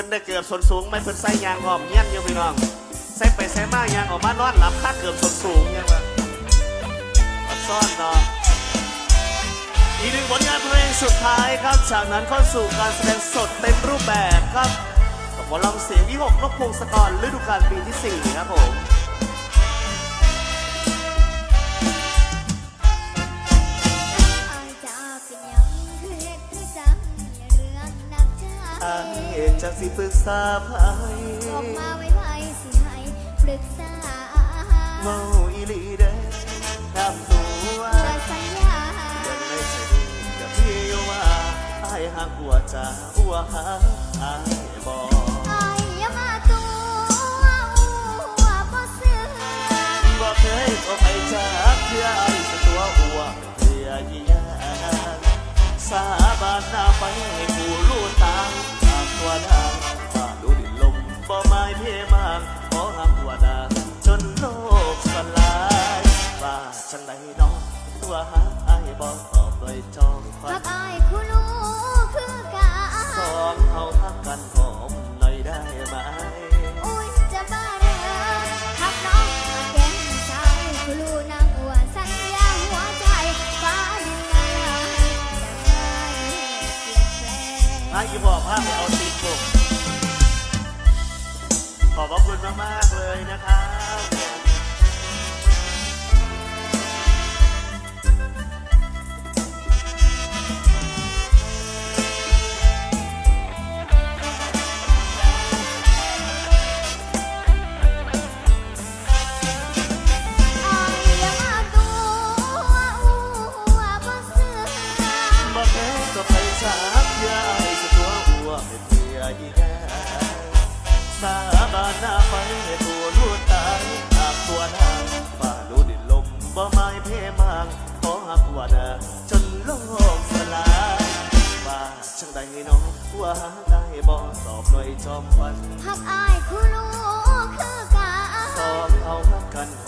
พิ่นได้เกือบส่วนสูงไม่เพิ่นใส่ยางออมเงี้ยนอยู่พี่น้องใส่ไปใส่มายางออกมานอนหลับค่าเกือบส่วนสูงยังวะอดซ่อนเนาะอีกหนึ่งผลงานเพลงสุดท้ายครับ จากนั้นเข้าสู่การแสดงสดเต็มรูปแบบครับกับหมอลำเสียงวิหกนกพงศกรฤดูกาลปีที่สี่ครับผม อายจะสิปรึกษาไผออกมาไว้ไว้สิให้ปรึกษาเมาอีหลีเด้ทำตัวแต่สัญญายังไม่ใช่กับพี่ว่าอายหักหัวใจหัวหาอายบอกอายอย่ามาตัวอัวบ่เสื่อบอกเคยก็ไปจากเพื่ออายสตัวหัวเพื่อเยียงสาบานหน้าไปให้ผู้รู้ตางตามตั วดาฝ่าดูดินลมบ่ไม้เพมางขอหักวดาจนโลกสลายว่าฉันใดน้องตัวหาไอายบอกตอบโดยจองควัพันกอายคู่รู้าอีบอกพาไปเอาติดบุกขอบพระคุณมาก ๆ เลยนะครับ ขอหักหัวดาจนโลกสลายว่าจังใดน้องว่าได้บ่ตอบหน่อยจอมควันพักอายคู่รู้คือกันสองเอาหักกันหอ